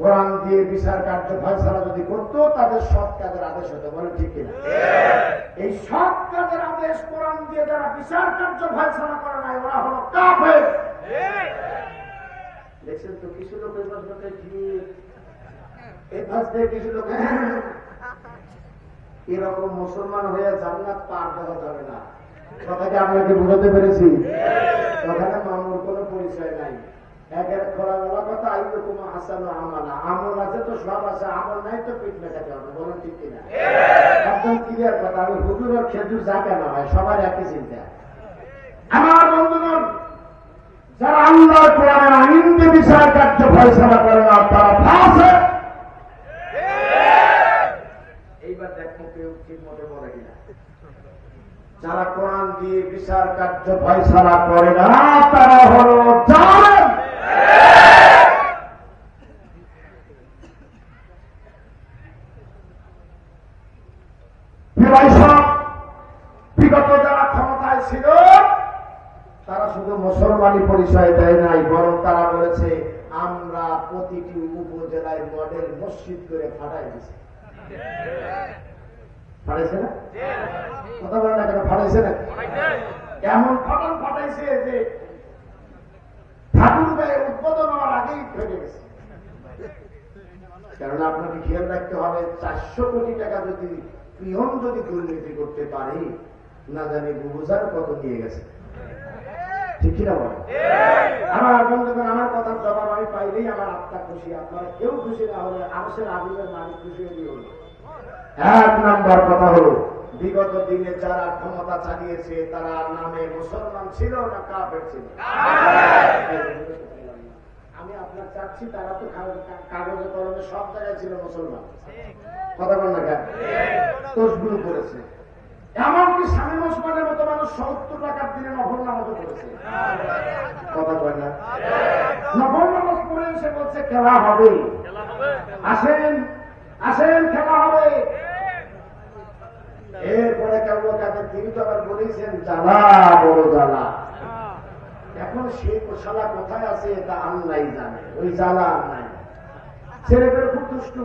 কোরআন দিয়ে বিচার কার্য ফয়সালা যদি করতো তাদের সৎ কাজের আদেশ হতো বলে ঠিক কিনা? এই সৎ কাজের আদেশ কোরআন দিয়ে যারা বিচার কার্য ফয়সালা করে নাই ওরা হলো কাফের। দেখছেন তো কিছু লোক এই প্রশ্নকে ঠিক এই পাশ কিছু লোক এরকম মুসলমান হয়ে জান্নাত পার দেওয়া যাবে না। কথাকে আপনাকে বুঝাতে পেরেছি। ওখানে মামুর কোনো পরিচয় নাই একের খোলামেলা কথা হাসানো আমালা আছে তো সব আছে, আমল নাই তো পিঠ হবে ঠিক কিনা? একদম ক্লিয়ার কথা, আমি হুজুর খেজুর যা কেন হয়, সবার একই চিন্তা। আমার বন্ধুগণ, যারা আল্লাহ কোরআনের আইন কার্য ফয়সলা করে না, তারা ফাঁসে এইবার দেখো কেউ ঠিক মতো বলে কিনা। যারা কোরআন দিয়ে বিচার কার্য ফয়সলা করে না, তারা হলো জালেম প্রিয় সব বিগত যারা ক্ষমতায় ছিল তারা মুসলমানি পরিচয় দেয় নাই, বরং তারা বলেছে, আমরা প্রতিটি উপজেলায় মডেল মসজিদ করে ফাটাই দিছি খেয়াল রাখতে হবে, চারশো কোটি টাকা যদি দুর্নীতি করতে পারি, না জানি বুঝার কত নিয়ে গেছে। আমার বন্ধুগণ, আমার কথার জবাব আমি পাইলেই আমার আত্মা খুশি। আপনারা কেউ খুশি না হলে আরসের আবিবের মালিক খুশি হয়ে হলো এক নাম্বার কথা হলো, বিগত দিনে যারা ক্ষমতা চালিয়েছে, তারা নামে মুসলমান ছিল না কাফের ছিল? আমি আপনার চাচ্ছি, তারা তো কাগজে- কলমে সব জায়গায় ছিল মুসলমান। কথা বল না কেন? করেছে। এমনকি স্বামী ওসমানের মতো সত্তর টাকার দিনে নফল নামাজও করেছে কথা বল না? নফল নামাজ পড়ে এসে বলছে খেলা হবে। আসেন আসেন খেলা হবে। এরপরে কেমন কাদের তিনি তো আবার বলেছেন জ্বালা বড় জ্বালা। এখন সে শালা কোথায় আছে এটা আল্লাহ জানে। ওই জ্বালা আর নাই। ছেলেদের খুব দুষ্টু।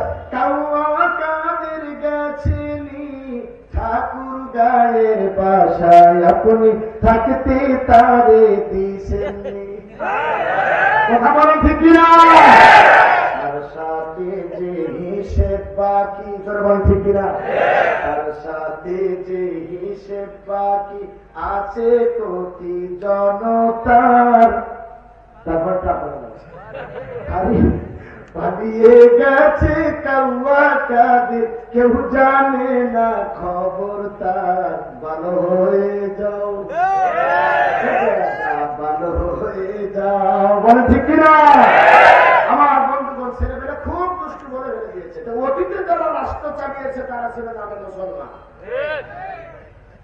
বাসায় আপনি থাকতে তারে দিছেননি কথা বলেন ঠিক কিনা? আর সাথে যে হিসেব বাকি, জোরে বলেন ঠিক কিনা? আর সাথে যে হিসেব বাকি আছে কোটি জনতার তারপরটা আপনারা পালিয়ে গেছে কাউয়া কাদের, কেউ জানে না খবর তার। ভালো হয়ে যাও। ভালো হয়ে যাও। বলে ঠিক কিনা? আমার খুব দুষ্টু বলে ফেলে দিয়েছে তো অতীতে যারা রাষ্ট্র চালিয়েছে, তারা ছিল নামে মুসলমান।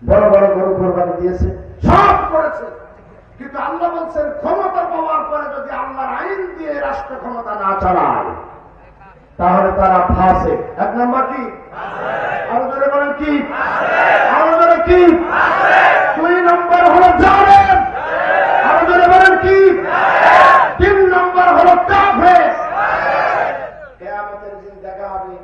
বড় বড় গরু কোরবানি দিয়েছে, সব করেছে। কিন্তু আল্লাহ বলছেন ক্ষমতা পরে যদি আল্লাহর আইন দিয়ে রাষ্ট্র ক্ষমতা না চালায় তাহলে তারা ফাঁসে। এক নম্বর কি? আরও জোরে বলেন কি? আরও জোরে কি? দুই নম্বর হলো আরও জোরে বলেন কি? তিন নম্বর হলো কাফের কেয়ামতের দিন দেখা হবে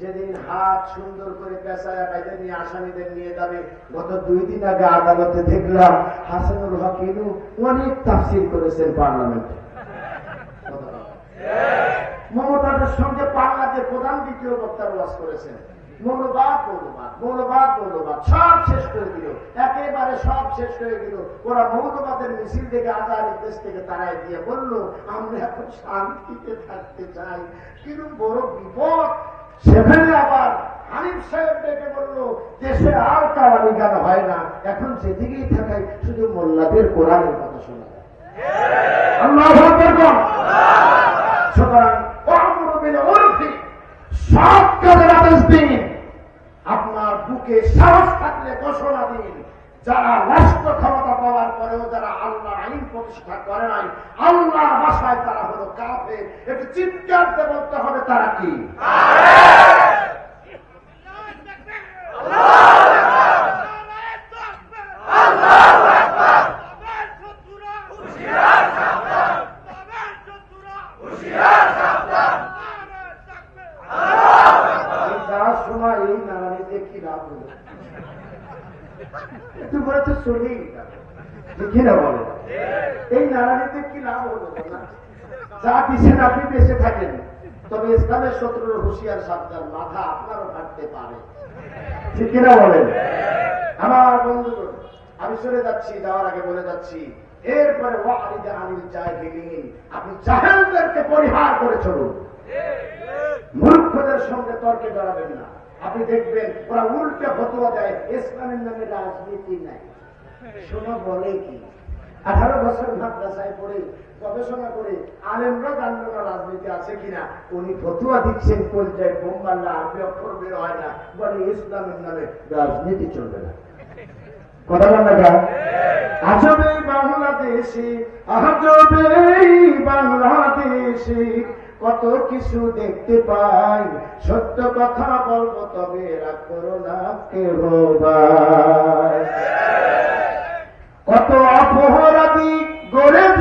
যেদিন হাত সুন্দর করে পেশায় বাইরে নিয়ে আসামিদের নিয়ে যাবে। গত দুই দিন আগে আদালতে দেখলাম হাসানুল হক অনেক তাফসির করেছেন পার্লামেন্টে। মমতাদের সঙ্গে বাংলাদেশ প্রধান দ্বিতীয় বক্তার ওয়াজ করেছেন। মৌলবাদ মৌলবাদ মৌলবাদ মৌলবাদ, সব শেষ করে দিল। একেবারে সব শেষ করে দিল। ওরা মৌলবাদের মিছিল থেকে দেশ থেকে তারাই দিয়ে বলল, আমরা এখন শান্তিতে থাকতে চাই। কিন্তু বড় বিপদ, সেখানে আবার হানিফ সাহেব ডেকে বলল, দেশে আর কাওয়ানি গান হয় না। এখন যেদিকেই থাকায় শুধু মোল্লাদের কোরআনের কথা শোনা যায়। কোন? আপনার বুকে সাহস থাকলে ঘোষণা দিন। যারা রাষ্ট্র ক্ষমতা পাওয়ার পরেও যারা আল্লাহ আইন প্রতিষ্ঠা করে নাই, আল্লাহর ভাষায় তারা হলো কাফে একটু চিৎকার বলতে হবে, তারা কি এই যাওয়ার সময় এই হলো? একটু পরে তো চলেই যাবে দেখি না বলে। এই হলো যা পিছিয়ে আপনি বেঁচে থাকেন। তবে ইসলামের শত্রুর হুঁশিয়ার, সাবধান মাথা আপনারও কাটতে পারে। ঠিক কিনা বলেন? আমার বন্ধু আমি চলে যাচ্ছি, যাওয়ার আগে বলে যাচ্ছি। এরপরে আপনি জাহেলদেরকে পরিহার করে চলুন। মূর্খদের সঙ্গে তর্কে জড়াবেন না। আপনি দেখবেন ওরা উল্টে ফতোয়া দেয়, ইসলামের নামে রাজনীতি নাই। শোনো, বলে কি? আঠারো বছর মাদ্রাসায় পড়ে, গবেষণা করে আলেমরা জানলো না রাজনীতি আছে কিনা। উনি ফতুয়া দিচ্ছেন পর্যায়ে বোম মারলে আরবি বের হয় না। বলে, ইসলামের নামে রাজনীতি চলবে না। কথা বল না আজবে বাংলাদেশে আজবে বাংলাদেশে। কত কিছু দেখতে পাই। সত্য কথা বলব তবে রাগ করো না কেহ কত অপরাধী গড়েছে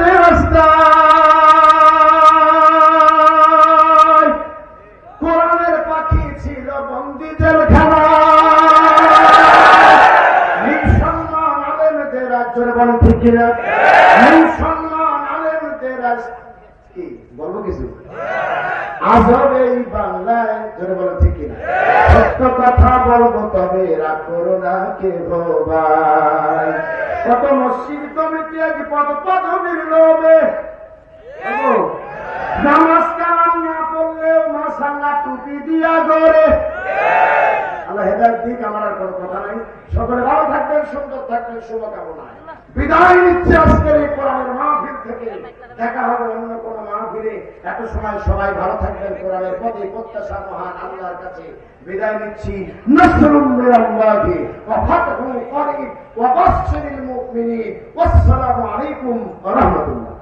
আজব এই বাংলায় জোরে বলেন ঠিক কিনা? সত্য কথা বলব তবে রাগ করো না কে ভাই। কত মসজিদ কমিটি আজ পদ পদবীর লোভে। এগো, নামাজ না পড়লেও মাসাল্লাহ টুপি দিয়া গড়ে। আল্লাহ হেদায়ত দিক আমার আর কোনো কথা নাই। সকলে ভালো থাকবেন সুন্দর থাকবেন শুভকামনায়। বিদায় নিচ্ছে আজকের এই কোরআনের মাহফিল থেকে। দেখা হবে অন্য কোন মাহফিলে। এত সময় সবাই ভালো থাকবেন কোরআনের পথে প্রত্যাশা মহান আল্লাহর কাছে। বিদায় নিচ্ছি। নসরুম মিনাল্লাহি ওয়া ফাতহুন করিব। ওয়া বাশশিরিল মুমিনিন। ওয়াসসালামু আলাইকুম ওয়া রাহমাতুল্লাহ।